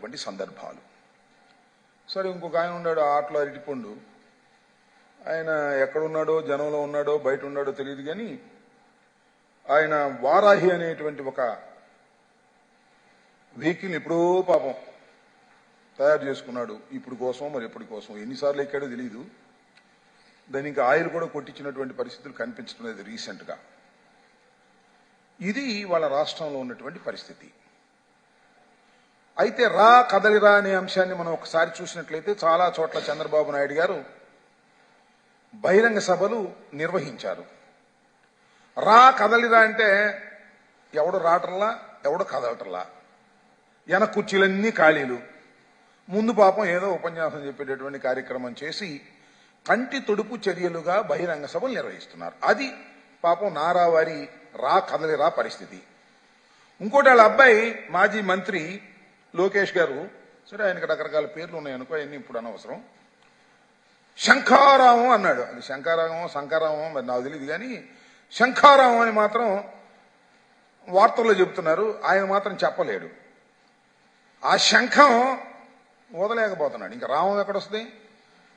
అటువంటి సందర్భాలు. సరే ఇంకొక ఆయన ఉన్నాడు ఆటలో అరటిపండు. ఆయన ఎక్కడున్నాడో జనంలో ఉన్నాడో బయట ఉన్నాడో తెలియదు కానీ ఆయన వారాహి అనేటువంటి ఒక వెహికల్ ఎప్పుడో పాపం తయారు చేసుకున్నాడు. ఇప్పుడు కోసం మరి ఎప్పటి కోసం ఎన్నిసార్లు ఎక్కాడో తెలియదు దాని ఇంకా ఆయిల్ కూడా కొట్టించినటువంటి పరిస్థితులు కనిపించడం లేదు రీసెంట్గా. ఇది వాళ్ళ రాష్ట్రంలో ఉన్నటువంటి పరిస్థితి. అయితే రా కదలిరా అనే అంశాన్ని మనం ఒకసారి చూసినట్లయితే చాలా చోట్ల చంద్రబాబు నాయుడు గారు బహిరంగ సభలు నిర్వహించారు. రా కదలిరా అంటే ఎవడు రావటంలా ఎవడు కదలటర్లా ఎన కుర్చీలన్నీ ఖాళీలు. ముందు పాపం ఏదో ఉపన్యాసం చెప్పేటటువంటి కార్యక్రమం చేసి కంటి తొడుపు చర్యలుగా బహిరంగ సభలు నిర్వహిస్తున్నారు. అది పాపం నారావారి రా కదలిరా పరిస్థితి. ఇంకోటి వాళ్ళ అబ్బాయి మాజీ మంత్రి లోకేష్ గారు సరే ఆయనకి రకరకాల పేర్లు ఉన్నాయనుకో అవన్నీ ఇప్పుడు అనవసరం. శంఖారావం అన్నాడు. అది శంఖారావం శంఖారామం మరి నాకు తెలియదు కానీ శంఖారావం అని మాత్రం వార్తల్లో చెబుతున్నారు. ఆయన మాత్రం చెప్పలేడు. ఆ శంఖం ఊదలేకపోతున్నాడు ఇంకా రామం ఎక్కడొస్తుంది?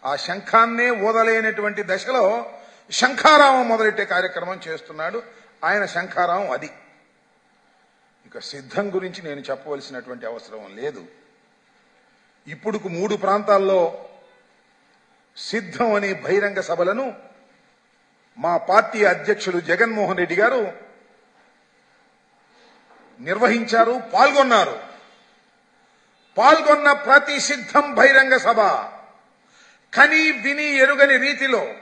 ఆ శంఖాన్నే ఊదలేనటువంటి దశలో శంఖారామం మొదలెట్టే కార్యక్రమం చేస్తున్నాడు. ఆయన శంఖారామం అది. ఇక సిద్ధం గురించి నేను చెప్పవలసినటువంటి అవసరం లేదు. ఇప్పుడుకు మూడు ప్రాంతాల్లో సిద్ధం అనే బహిరంగ సభలను మా పార్టీ అధ్యక్షులు జగన్మోహన్ రెడ్డి గారు నిర్వహించారు పాల్గొన్నారు. పాల్గొన్న ప్రతి సిద్ధం బహిరంగ సభ కని విని ఎరుగని రీతిలో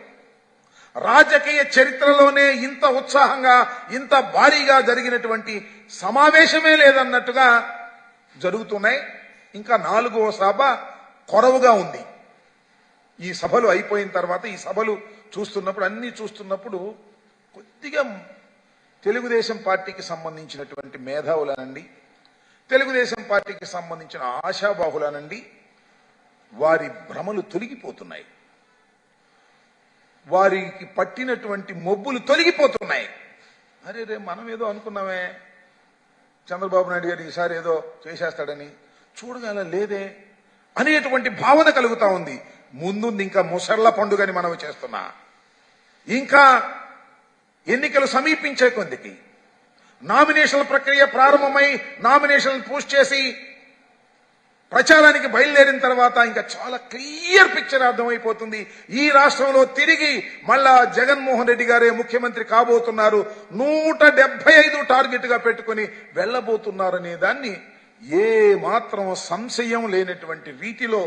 రాజకీయ చరిత్రలోనే ఇంత ఉత్సాహంగా ఇంత భారీగా జరిగినటువంటి సమావేశమే లేదన్నట్టుగా జరుగుతున్నాయి. ఇంకా నాలుగవ సభ కొరవుగా ఉంది. ఈ సభలు అయిపోయిన తర్వాత ఈ సభలు చూస్తున్నప్పుడు అన్ని చూస్తున్నప్పుడు కొద్దిగా తెలుగుదేశం పార్టీకి సంబంధించినటువంటి మేధావులనండి తెలుగుదేశం పార్టీకి సంబంధించిన ఆశాబాహులనండి వారి భ్రమలు తొలగిపోతున్నాయి. వారికి పట్టినటువంటి మొబ్బులు తొలగిపోతున్నాయి. అరే రే మనం ఏదో అనుకున్నామే. చంద్రబాబు నాయుడు గారు ఈసారి ఏదో చేసేస్తాడని. చూడగల లేదే అనేటువంటి భావన కలుగుతా ఉంది. ముందుంది ఇంకా ముసళ్ళ పండుగని మనం చేస్తున్నా. ఇంకా ఎన్నికలు సమీపించే కొందికి నామినేషన్ల ప్రక్రియ ప్రారంభమై నామినేషన్లు పూర్తి చేసి ప్రచారానికి బయలుదేరిన తర్వాత ఇంకా చాలా క్లియర్ పిక్చర్ అర్థమైపోతుంది. ఈ రాష్ట్రంలో తిరిగి మళ్ళా జగన్మోహన్ రెడ్డి గారే ముఖ్యమంత్రి కాబోతున్నారు. నూట డెబ్బై ఐదు టార్గెట్గా పెట్టుకుని వెళ్ళబోతున్నారనే దాన్ని ఏ మాత్రం సంశయం లేనటువంటి రీతిలో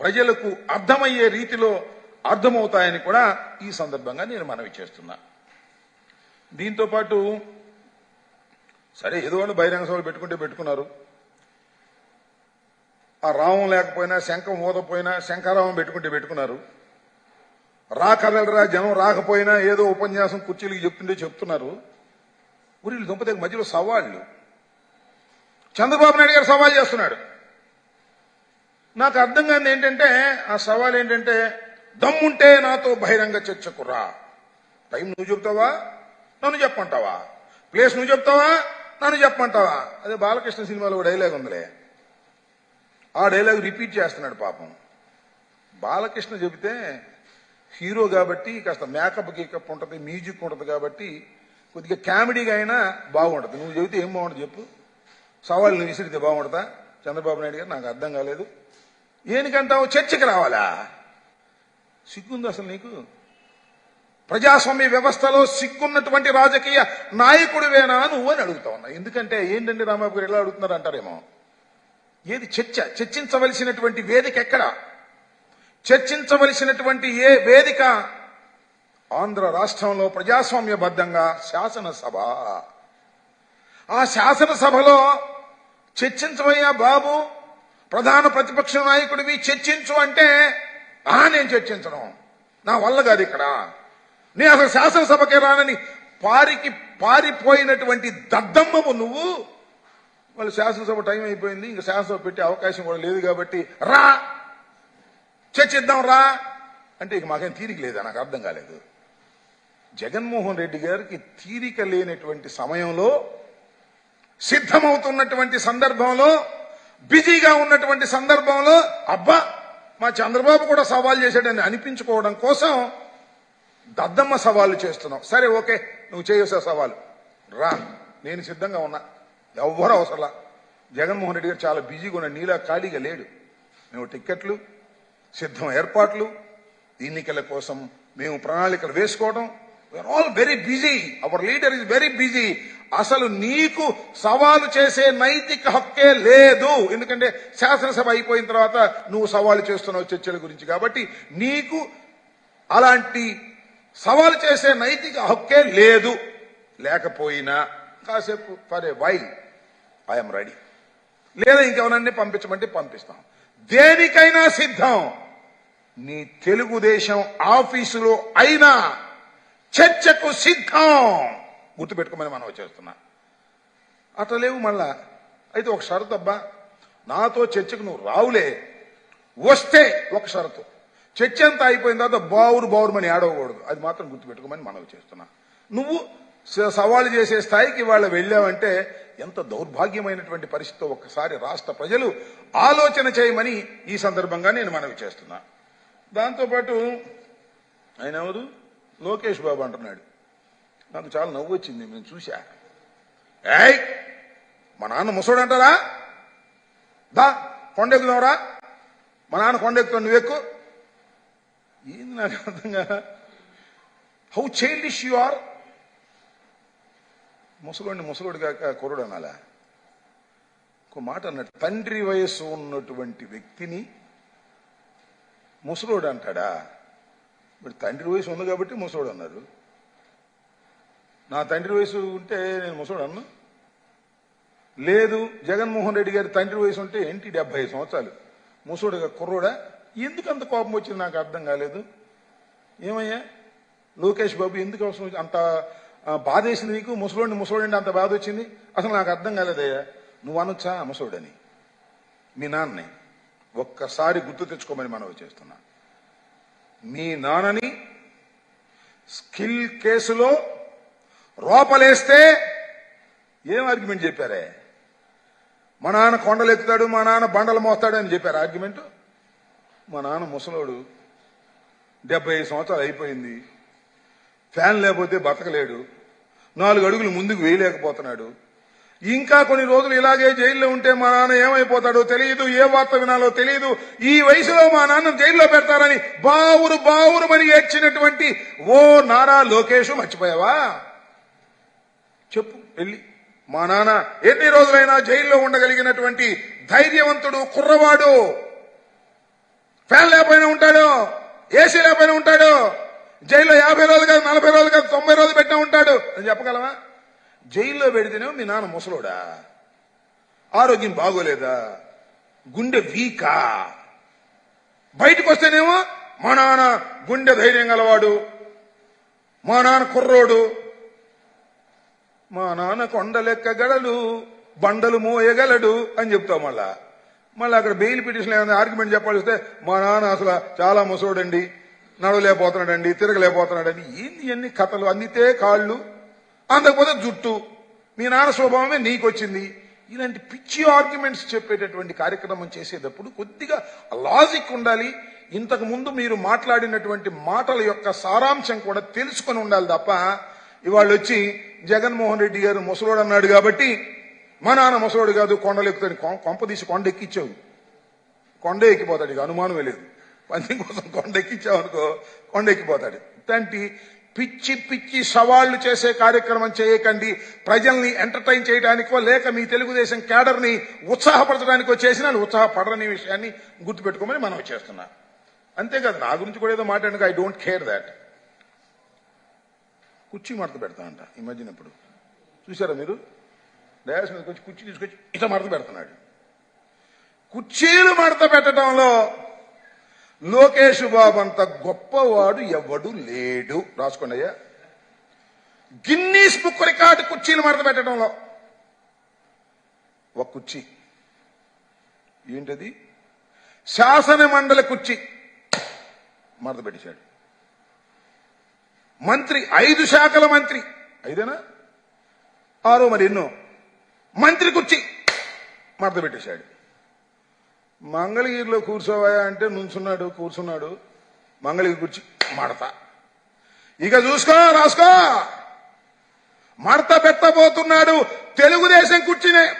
ప్రజలకు అర్థమయ్యే రీతిలో అర్థమవుతాయని కూడా ఈ సందర్భంగా నేను మనవి చేస్తున్నా. దీంతో పాటు సరే ఏదో వాళ్ళు బహిరంగ సభలు పెట్టుకుంటే పెట్టుకున్నారు. ఆ రామం లేకపోయినా శంఖం ఊదపోయినా శంఖారామం పెట్టుకుంటే పెట్టుకున్నారు. రా కదలరా జనం రాకపోయినా ఏదో ఉపన్యాసం కుర్చీలకి చెప్తుంటే చెప్తున్నారు. ఊరిళ్ళు దుంపతే మధ్యలో సవాళ్ళు. చంద్రబాబు నాయుడు గారు సవాల్ చేస్తున్నాడు. నాకు అర్థం కాదు ఏంటంటే ఆ సవాల్ ఏంటంటే దమ్ముంటే నాతో బహిరంగ చర్చకురా టైం నువ్వు చెప్తావా? నన్ను చెప్పంటావా ప్లేస్ నువ్వు చెప్తావా? నన్ను చెప్పమంటావా? అదే బాలకృష్ణ సినిమాలో డైలాగ్ ఉందిలే. ఆ డైలాగ్ రిపీట్ చేస్తున్నాడు పాపం. బాలకృష్ణ చెబితే హీరో కాబట్టి కాస్త మేకప్ గీకప్ ఉంటుంది మ్యూజిక్ ఉంటుంది కాబట్టి కొద్దిగా కామెడీగా అయినా బాగుంటుంది. నువ్వు చెబితే ఏం బాగుంటుంది చెప్పు. సవాళ్ళు నువ్వు విసిరితే బాగుంటుందా? చంద్రబాబు నాయుడు గారు నాకు అర్థం కాలేదు. ఏనికంటావు? చర్చకి రావాలా? సిగ్గుంది అసలు నీకు? ప్రజాస్వామ్య వ్యవస్థలో సిగ్గున్నటువంటి రాజకీయ నాయకుడివేనా నువ్వు అని అడుగుతా ఉన్నా. ఎందుకంటే ఏంటండి రామబాబు గారు ఎలా అడుగుతున్నారు అంటారేమో? ఏది చర్చ? చర్చించవలసినటువంటి వేదిక ఎక్కడ? చర్చించవలసినటువంటి ఏ వేదిక? ఆంధ్ర రాష్ట్రంలో ప్రజాస్వామ్యబద్ధంగా శాసనసభ. ఆ శాసనసభలో చర్చించవయ్యా బాబు ప్రధాన ప్రతిపక్ష నాయకుడివి చర్చించు అంటే ఆ నేను చర్చించను. నా వల్ల కాదు ఇక్కడ. నేను అసలు శాసనసభకే రానని పారికి పారిపోయినటువంటి దద్దమ్మవు నువ్వు. మళ్ళీ శాసనసభ టైం అయిపోయింది ఇంకా శాసనసభ పెట్టే అవకాశం కూడా లేదు కాబట్టి రా! చర్చిద్దాం రా! అంటే ఇక మాకేం తీరిక లేదా? నాకు అర్థం కాలేదు. జగన్మోహన్ రెడ్డి గారికి తీరిక లేనటువంటి సమయంలో సిద్ధమవుతున్నటువంటి సందర్భంలో బిజీగా ఉన్నటువంటి సందర్భంలో అబ్బా మా చంద్రబాబు కూడా సవాల్ చేశాడని అనిపించుకోవడం కోసం దద్దమ్మ సవాలు చేస్తున్నావు సరే ఓకే నువ్వు చేయవసా సవాలు? రా నేను సిద్ధంగా ఉన్నా. ఎవ్వరు అవసరంలా. జగన్మోహన్ రెడ్డి గారు చాలా బిజీగా ఉన్న నీలా ఖాళీగా లేడు. మేము టిక్కెట్లు సిద్ధం ఏర్పాట్లు ఎన్నికల కోసం మేము ప్రణాళికలు వేసుకోవడం. We are all very busy our leader is very busy అసలు నీకు సవాలు చేసే నైతిక హక్కే లేదు. ఎందుకంటే శాసనసభ అయిపోయిన తర్వాత నువ్వు సవాలు చేస్తున్నావు చర్చల గురించి కాబట్టి నీకు అలాంటి సవాలు చేసే నైతిక హక్కే లేదు. లేకపోయినా కాసేపు ఫరే వై ఐఎమ్ రెడీ లేదా ఇంకెవరన్నీ పంపించమంటే పంపిస్తాం. దేనికైనా సిద్ధం. నీ తెలుగుదేశం ఆఫీసులో అయినా చర్చకు సిద్ధం. గుర్తుపెట్టుకోమని మనం చేస్తున్నా అట్లా లేవు మళ్ళా. అయితే ఒక షరతు అబ్బా. నాతో చర్చకు నువ్వు రావులే. వస్తే ఒక షరతు. చర్చ అంతా అయిపోయిన తర్వాత బావురు బావురుమని ఆడవకూడదు అది మాత్రం గుర్తుపెట్టుకోమని మనవి చేస్తున్నా నువ్వు సవాలు చేసే స్థాయికి వాళ్ళు వెళ్ళావంటే ఎంత దౌర్భాగ్యమైనటువంటి పరిస్థితితో ఒక్కసారి రాష్ట్ర ప్రజలు ఆలోచన చేయమని ఈ సందర్భంగా నేను మనవి చేస్తున్నా. దాంతోపాటు ఆయన ఎవరు? లోకేష్ బాబు అంటున్నాడు. నాకు చాలా నవ్వు వచ్చింది నేను చూశా. ఏయ్ మా నాన్న ముసోడు అంటారా? దా కొండెక్కుదాంరా మా నాన్న కొండెక్కుతావు నువ్వెక్కు. ఏంది నాకు అర్థం కాదా హౌ చైల్డిష్ యు ఆర్ ముసలోడిని ముసలోడు కాక కుర్రుడు అనాలా. ఒక మాట అన్నట్టు తండ్రి వయస్సు ఉన్నటువంటి వ్యక్తిని ముసలోడు అంటాడా? మరి తండ్రి వయసు ఉంది కాబట్టి ముసలోడు అన్నారు నా తండ్రి వయసు ఉంటే నేను ముసలోడు అన్నా? లేదు జగన్మోహన్ రెడ్డి గారి తండ్రి వయసు ఉంటే ఏంటి డెబ్బై సంవత్సరాలు? ముసోడుగా కుర్రోడా? ఎందుకు అంత కోపం వచ్చింది? నాకు అర్థం కాలేదు. ఏమయ్యా? లోకేష్ బాబు ఎందుకు అవసరం అంత బాధేసింది నీకు? ముసలోడిని ముసలోడి అంత బాధ వచ్చింది? అసలు నాకు అర్థం కాలేదయ్యా. నువ్వు అనొచ్చా ముసలోడని? మీ నాన్నని. ఒక్కసారి గుర్తు తెచ్చుకోమని మనవి చేస్తున్నా. మీ నాన్నని స్కిల్ కేసులో రోపలేస్తే ఏం ఆర్గ్యుమెంట్ చెప్పారే? మా నాన్న కొండలు ఎత్తుతాడు మా నాన్న బండలు మోస్తాడు అని చెప్పారు. ఆర్గ్యుమెంట్? మా నాన్న ముసలోడు. డెబ్బై ఐదు సంవత్సరాలు అయిపోయింది. ఫ్యాన్ లేకపోతే బతకలేడు. నాలుగు అడుగులు ముందుకు వేయలేకపోతున్నాడు. ఇంకా కొన్ని రోజులు ఇలాగే జైల్లో ఉంటే మా నాన్న ఏమైపోతాడో తెలియదు ఏ వార్త వినాలో తెలియదు. ఈ వయసులో మా నాన్న జైల్లో పెడతారని బావురు బావురు అని ఏడ్చినటువంటి ఓ నారా లోకేష్ మర్చిపోయావా? చెప్పు వెళ్ళి. మా నాన్న ఎన్ని రోజులైనా జైల్లో ఉండగలిగినటువంటి ధైర్యవంతుడు కుర్రవాడు. ఫ్యాన్ లేకపోయినా ఉంటాడు ఏసీ లేకపోయినా ఉంటాడు జైల్లో యాభై రోజులు కాదు నలభై రోజులు కాదు తొంభై రోజులు పెట్టినా ఉంటాడు. అని చెప్పగలవా? జైల్లో పెడితేనేమో మీ నాన్న ముసలోడా? ఆరోగ్యం బాగోలేదా? గుండె వీకా? బయటకు వస్తేనేమో మా నాన్న గుండె ధైర్యం గలవాడు. మా నాన్న కుర్రోడు. మా నాన్న కొండలెక్కగలడు బండలు మోయగలడు అని చెప్తావు మళ్ళా. మళ్ళీ అక్కడ బెయిల్ పిటిషన్ ఏమైనా ఆర్గ్యుమెంట్ చెప్పాల్సి వస్తే మా నాన్న అసలు చాలా ముసోడండి నడవలేకపోతున్నాడండి తిరగలేకపోతున్నాడండి. ఏంది అన్ని కథలు? అందితే కాళ్ళు అందకపోతే జుట్టు. మీ నాన్న స్వభావమే నీకొచ్చింది. ఇలాంటి పిచ్చి ఆర్గ్యుమెంట్స్ చెప్పేటటువంటి కార్యక్రమం చేసేటప్పుడు కొద్దిగా లాజిక్ ఉండాలి. ఇంతకు ముందు మీరు మాట్లాడినటువంటి మాటల యొక్క సారాంశం కూడా తెలుసుకొని ఉండాలి తప్ప ఇవాళ వచ్చి జగన్మోహన్ రెడ్డి గారు ముసలోడు అన్నాడు కాబట్టి మా నాన్న ముసలోడు కాదు కొండలు ఎక్కుతాడు కొం- కొంప తీసి కొండ ఎక్కించావు కొండ ఎక్కిపోతాడు ఇక అనుమానమే లేదు. పందెం కోసం కొండ కొండెక్కిపోతాడు. కొండ ఎక్కిపోతాడు ఇట్లాంటి పిచ్చి పిచ్చి సవాళ్ళు చేసే కార్యక్రమం చేయకండి. ప్రజల్ని ఎంటర్టైన్ చేయడానికో లేక మీ తెలుగుదేశం క్యాడర్ని ఉత్సాహపరచడానికో చేసిన ఉత్సాహపడరని విషయాన్ని గుర్తుపెట్టుకోమని మనం చేస్తున్నా. అంతేకాదు నా గురించి కూడా ఏదో మాట్లాడక ఐ డోంట్ కేర్ దాట్ కుర్చీ మడత పెడతానంట ఈ మధ్యన ఇప్పుడు చూసారా మీరు? డయాస్ మీదకి వచ్చి కుర్చీ తీసుకొచ్చి ఇట మడత పెడుతున్నాడు. కుర్చీలు మడత పెట్టడంలో లోకేష్ బాబు అంత గొప్పవాడు ఎవడు లేడు. రాసుకోండి అయ్యా. గిన్నీస్ బుక్ రికార్డు కుర్చీలు మడత పెట్టడంలో. ఒక కుర్చీ. ఏంటది? శాసన మండలి కుర్చీ. మడత పెట్టేశాడు. మంత్రి ఐదు శాఖల మంత్రి. ఐదేనా? ఆరో మరి ఎన్నో? మంత్రి కుర్చీ. మడత పెట్టేశాడు. మంగళగిరిలో కూర్చోవాయా అంటే నుంచున్నాడు కూర్చున్నాడు. మంగళగిరి కూర్చి మడత. ఇక చూసుకో రాసుకో. మడత పెట్టబోతున్నాడు. తెలుగుదేశం కుర్చీనే.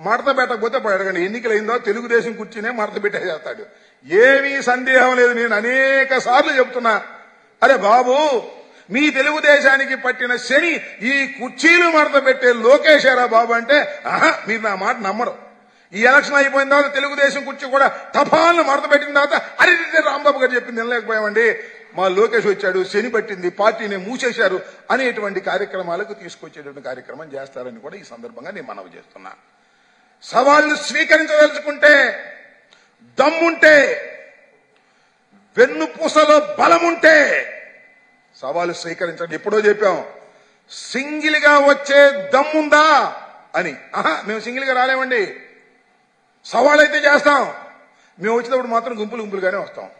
మడత పెట్టకపోతే అడగండి ఎన్నికలైందో? తెలుగుదేశం కుర్చీనే మడత పెట్టేసేస్తాడు. ఏమీ సందేహం లేదు నేను అనేక సార్లు చెప్తున్నా. అరే బాబు మీ తెలుగుదేశానికి పట్టిన శని ఈ కుర్చీలు మడత పెట్టే లోకేశారా బాబు అంటే ఆహా మీరు నా మాట నమ్మరు. ఈ ఎలక్షన్ అయిపోయిన తర్వాత తెలుగుదేశం కుర్చీ కూడా తపాలను మడత పెట్టిన తర్వాత అరే రాంబాబు గారు చెప్పింది వినలేకపోయామండి. మా లోకేష్ వచ్చాడు శని పట్టింది పార్టీని మూసేశారు అనేటువంటి కార్యక్రమాలకు తీసుకొచ్చేటువంటి కార్యక్రమం చేస్తారని కూడా ఈ సందర్భంగా నేను మనవి చేస్తున్నా. సవాళ్ళు స్వీకరించదలుచుకుంటే దమ్ముంటే వెన్నుపూసలో బలముంటే సవాలు స్వీకరించండి. ఎప్పుడో చెప్పాం సింగిల్గా వచ్చే దమ్ముందా అని. ఆహా మేము సింగిల్గా రాలేమండి. సవాల్ అయితే చేస్తాం. మేము వచ్చినప్పుడు మాత్రం గుంపులు గుంపులుగానే వస్తాం.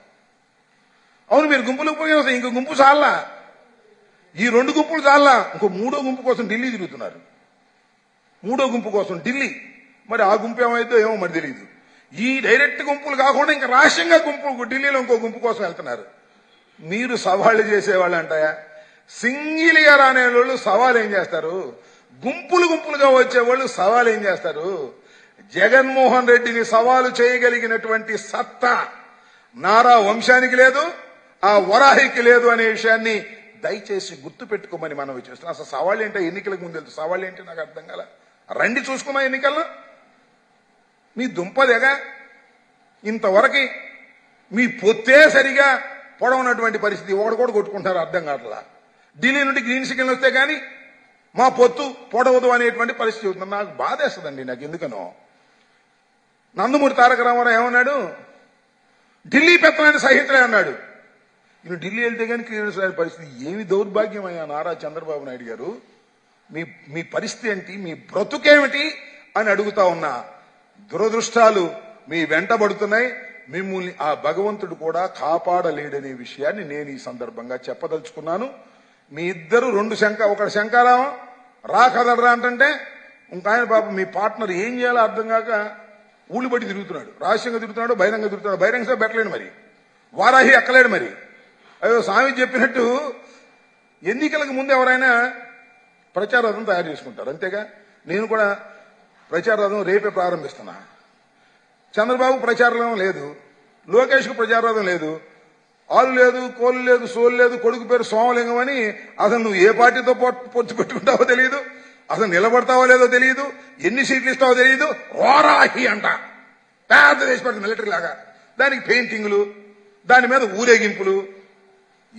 అవును మీరు గుంపులు గుంపులుగానే వస్తాం. ఇంకో గుంపు చాలా ఈ రెండు గుంపులు చాలా ఇంకో మూడో గుంపు కోసం ఢిల్లీ తిరుగుతున్నారు. మూడో గుంపు కోసం ఢిల్లీ. మరి ఆ గుంపు ఏమైందో ఏమో మరి తెలియదు ఈ డైరెక్ట్ గుంపులు కాకుండా ఇంకా రాష్ట్రంగా గుంపు ఢిల్లీలో ఇంకో గుంపు కోసం వెళ్తున్నారు. మీరు సవాళ్ళు చేసేవాళ్ళు అంటాయా? సింగిల్గా రానే వాళ్ళు సవాల్ ఏం చేస్తారు? గుంపులు గుంపులుగా వచ్చేవాళ్ళు సవాల్ ఏం చేస్తారు? జగన్మోహన్ రెడ్డిని సవాలు చేయగలిగినటువంటి సత్తా నారా వంశానికి లేదు ఆ వరాహికి లేదు అనే విషయాన్ని దయచేసి గుర్తు పెట్టుకోమని మనం చేస్తున్నాం. అసలు సవాళ్ళు ఏంటో ఎన్నికలకు ముందు తెలుసు. సవాళ్ళు ఏంటి నాకు అర్థం కాల. రండి చూసుకున్నా ఎన్నికల్లో. మీ దుంపదేగా ఇంతవరకు మీ పొత్తే సరిగా పొడవనటువంటి పరిస్థితి ఒకడు కూడా కొట్టుకుంటారు అర్థం కావట్లా? ఢిల్లీ నుండి గ్రీన్ సిగ్నల్ వస్తే కానీ మా పొత్తు పొడవదు అనేటువంటి పరిస్థితి నాకు బాధేస్తుందండి నాకు ఎందుకనో. నందమూరి తారక రామారావు ఏమన్నాడు? ఢిల్లీ పెత్తనాన్ని సహితులే అన్నాడు. ఈయన ఢిల్లీ వెళ్తే కానీ క్లియర్ పరిస్థితి ఏమి దౌర్భాగ్యం అయ్యా నారా చంద్రబాబు నాయుడు గారు. మీ మీ పరిస్థితి ఏంటి? మీ బ్రతుకేమిటి? అని అడుగుతా ఉన్నా. దురదృష్టాలు మీ వెంటబడుతున్నాయి మిమ్మల్ని ఆ భగవంతుడు కూడా కాపాడలేడనే విషయాన్ని నేను ఈ సందర్భంగా చెప్పదలుచుకున్నాను. మీ ఇద్దరు రెండు శంక ఒకటి శంకారావం రా కదలరా అంటే ఇంకా ఆయన పాపం మీ పార్ట్నర్ ఏం చేయాలో అర్థం కాక ఊళ్ళు బట్టి తిరుగుతున్నాడు. రహస్యంగా తిరుగుతున్నాడు బహిరంగ తిరుగుతున్నాడు. బహిరంగ సభ పెట్టలేడు మరి. వారాహి ఎక్కలేడు మరి. అయ్యో స్వామి చెప్పినట్టు ఎన్నికలకు ముందు ఎవరైనా ప్రచార రథం తయారు చేసుకుంటారు. అంతేగా? నేను కూడా ప్రచార రథం రేపే ప్రారంభిస్తున్నా. చంద్రబాబు ప్రచారం లేదు. లోకేష్కు ప్రచార రథం లేదు. ఆలు లేదు కోలు లేదు సోలు లేదు కొడుకు పేరు సోమలింగం అని అసలు నువ్వు ఏ పార్టీతో పొ- పొత్తు పెట్టుకుంటావో తెలియదు అసలు నిలబడతావో లేదో తెలియదు ఎన్ని సీట్లు ఇస్తావో తెలియదు వారాహి అంట. పెద్ద దేశపడుతుంది మిలిటరీ లాగా. దానికి పెయింటింగ్లు దాని మీద ఊరేగింపులు.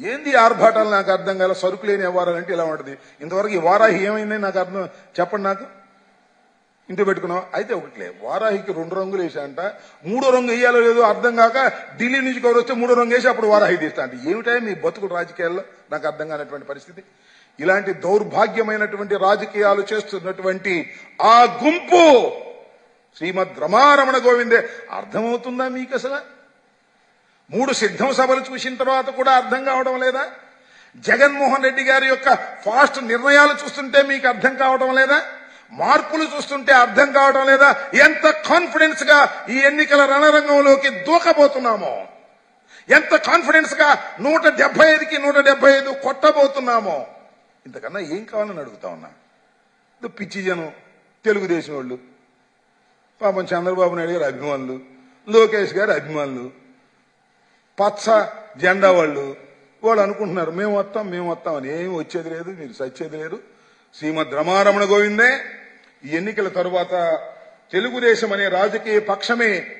ఏంది ఆర్భాటాలు? నాకు అర్థం కాల సరుకు లేని వ్యవహారాలంటే ఇలా ఉంటుంది. ఇంతవరకు ఈ వారాహి ఏమైంది నాకు అర్థం చెప్పండి నాకు. ఇంటి పెట్టుకున్నాం అయితే ఒకట్లే వారాహికి రెండు రంగులు వేసాంట మూడో రంగు వేయాలో లేదో అర్థం కాక ఢిల్లీ నుంచి కవర్ వస్తే మూడో రంగు వేసి అప్పుడు వారాహి తీస్తా అంటే. ఏమిటా మీ బతుకుడు రాజకీయాల్లో? నాకు అర్థం కానటువంటి పరిస్థితి. ఇలాంటి దౌర్భాగ్యమైనటువంటి రాజకీయాలు చేస్తున్నటువంటి ఆ గుంపు శ్రీమద్ రమారమణ గోవిందే. అర్థమవుతుందా మీకు అసలు? మూడు సిద్ధం సభలు చూసిన తర్వాత కూడా అర్థం కావడం లేదా? జగన్మోహన్ రెడ్డి గారి యొక్క ఫాస్ట్ నిర్ణయాలు చూస్తుంటే మీకు అర్థం కావడం లేదా? మార్పులు చూస్తుంటే అర్థం కావడం లేదా? ఎంత కాన్ఫిడెన్స్గా ఈ ఎన్నికల రణరంగంలోకి దూకబోతున్నామో? ఎంత కాన్ఫిడెన్స్గా నూట డెబ్బై ఐదుకి నూట డెబ్బై ఐదు కొట్టబోతున్నామో? ఇంతకన్నా ఏం కావాలని అడుగుతా ఉన్నా? ఇది పిచ్చి జనం తెలుగుదేశం వాళ్ళు పాపం చంద్రబాబు నాయుడు గారు అభిమానులు లోకేష్ గారు అభిమానులు పచ్చ జెండా వాళ్ళు వాళ్ళు అనుకుంటున్నారు మేము వస్తాం మేము వస్తాం అని. ఏమి వచ్చేది లేదు మీరు సచ్చేది లేదు. శ్రీమద్ రమారమణ గోవిందే. ఈ ఎన్నికల తరువాత తెలుగుదేశం అనే రాజకీయ పక్షమే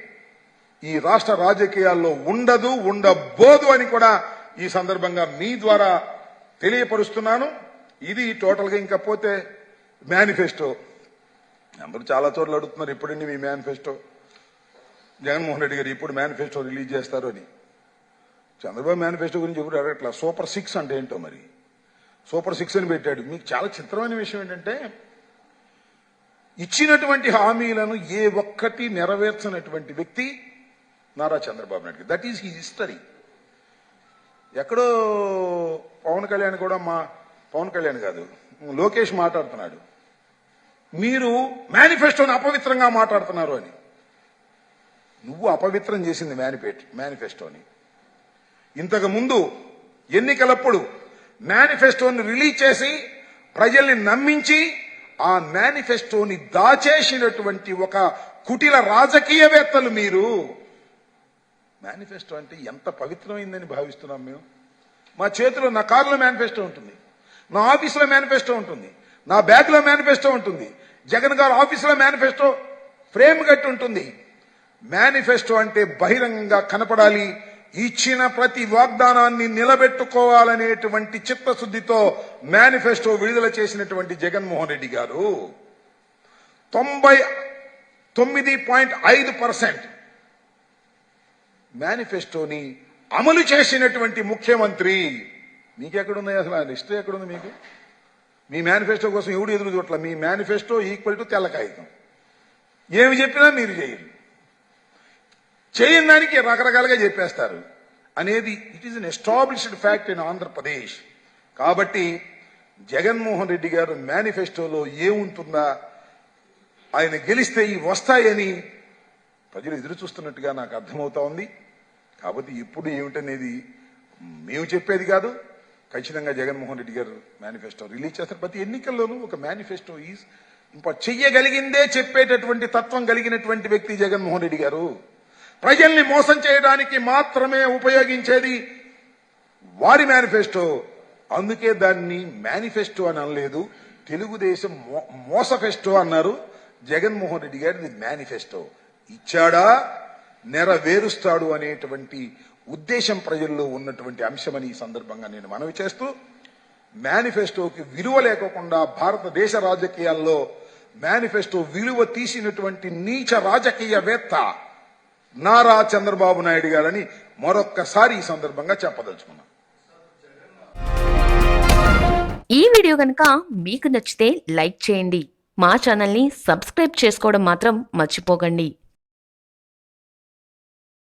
ఈ రాష్ట్ర రాజకీయాల్లో ఉండదు ఉండబోదు అని కూడా ఈ సందర్భంగా మీ ద్వారా తెలియపరుస్తున్నాను. ఇది టోటల్గా ఇంకా పోతే మేనిఫెస్టో. అందరూ చాలా చోట్ల అడుగుతున్నారు ఇప్పుడండి మీ మేనిఫెస్టో. జగన్మోహన్ రెడ్డి గారు ఇప్పుడు మేనిఫెస్టో రిలీజ్ చేస్తారు అని. చంద్రబాబు మేనిఫెస్టో గురించి ఎప్పుడు అడగట్లా? సూపర్ సిక్స్ అంటే ఏంటో మరి? సూపర్ సిక్స్ అని పెట్టాడు. మీకు చాలా చిత్రమైన విషయం ఏంటంటే ఇచ్చినటువంటి హామీలను ఏ ఒక్కటి నెరవేర్చనటువంటి వ్యక్తి Nara Chandrababu Naidu that is he history ఎక్కడో పవన్ కళ్యాణ్ కూడా మా పవన్ కళ్యాణ్ కాదు లోకేష్ మాట్లాడుతున్నాడు. మీరు మేనిఫెస్టోని అపవిత్రంగా మాట్లాడుతున్నారు అని. నువ్వు అపవిత్రం చేసింది మేనిఫెట్ మేనిఫెస్టోని ఇంతకు ముందు ఎన్నికలప్పుడు మేనిఫెస్టోని రిలీజ్ చేసి ప్రజల్ని నమ్మించి ఆ మేనిఫెస్టోని దాచేసినటువంటి ఒక కుటిల రాజకీయవేత్తలు మీరు. మేనిఫెస్టో అంటే ఎంత పవిత్రమైందని భావిస్తున్నాం మేము. మా చేతిలో నా కారులో మేనిఫెస్టో ఉంటుంది. నా ఆఫీసులో మేనిఫెస్టో ఉంటుంది. నా బ్యాగ్లో మేనిఫెస్టో ఉంటుంది. జగన్ గారు ఆఫీసులో మేనిఫెస్టో ఫ్రేమ్ కట్టి ఉంటుంది. మేనిఫెస్టో అంటే బహిరంగంగా కనపడాలి. ఇచ్చిన ప్రతి వాగ్దానాన్ని నిలబెట్టుకోవాలనేటువంటి చిత్తశుద్ధితో మేనిఫెస్టో విడుదల చేసినటువంటి జగన్మోహన్ రెడ్డి గారు తొంభై తొమ్మిది పాయింట్ ఐదు పర్సెంట్ మేనిఫెస్టోని అమలు చేసినటువంటి ముఖ్యమంత్రి మీకెక్కడున్నాయి అసలు? ఆ హిస్టరీ ఎక్కడుంది మీకు? మీ మేనిఫెస్టో కోసం ఎవడు ఎదురు చూడట్ల? మీ మేనిఫెస్టో ఈక్వల్ టు తెల్ల కాగితం. ఏమి చెప్పినా మీరు చేయరు చేయని దానికి రకరకాలుగా చెప్పేస్తారు. అనేది it is an established fact in Andhra Pradesh కాబట్టి జగన్మోహన్ రెడ్డి గారు మేనిఫెస్టోలో ఏముంటుందా ఆయన గెలిస్తే ఇవి వస్తాయని ప్రజలు ఎదురు చూస్తున్నట్టుగా నాకు అర్థమవుతా ఉంది. కాబట్టి ఇప్పుడు ఏమిటనేది మేము చెప్పేది కాదు. ఖచ్చితంగా జగన్మోహన్ రెడ్డి గారు మేనిఫెస్టో రిలీజ్ చేస్తారు. ప్రతి ఎన్నికల్లోనూ ఒక మేనిఫెస్టో ఈజ్ ఇంకో చెయ్యగలిగిందే చెప్పేటటువంటి తత్వం కలిగినటువంటి వ్యక్తి జగన్మోహన్ రెడ్డి గారు. ప్రజల్ని మోసం చేయడానికి మాత్రమే ఉపయోగించేది వారి మేనిఫెస్టో అందుకే దాన్ని మేనిఫెస్టో అని అనలేదు. తెలుగుదేశం మో- మోసఫెస్టో అన్నారు. జగన్మోహన్ రెడ్డి గారిది మేనిఫెస్టో ఇచ్చాడా? నెరవేరుస్తాడు అనేటువంటి ఉద్దేశం ప్రజల్లో ఉన్నటువంటి అంశమని ఈ సందర్భంగా నేను మనవి చేస్తూ మేనిఫెస్టోకి విలువ లేకోకుండా భారతదేశ రాజకీయాల్లో మేనిఫెస్టో విలువ తీసినటువంటి నీచ రాజకీయవేత్త నారా చంద్రబాబు నాయుడు గారని మరొక్కసారి ఈ సందర్భంగా చెప్పదలుచుకున్నాను. ఈ వీడియో కనుక మీకు నచ్చితే లైక్ చేయండి. మా ఛానల్ని సబ్స్క్రైబ్ చేసుకోవడం మాత్రం మర్చిపోకండి.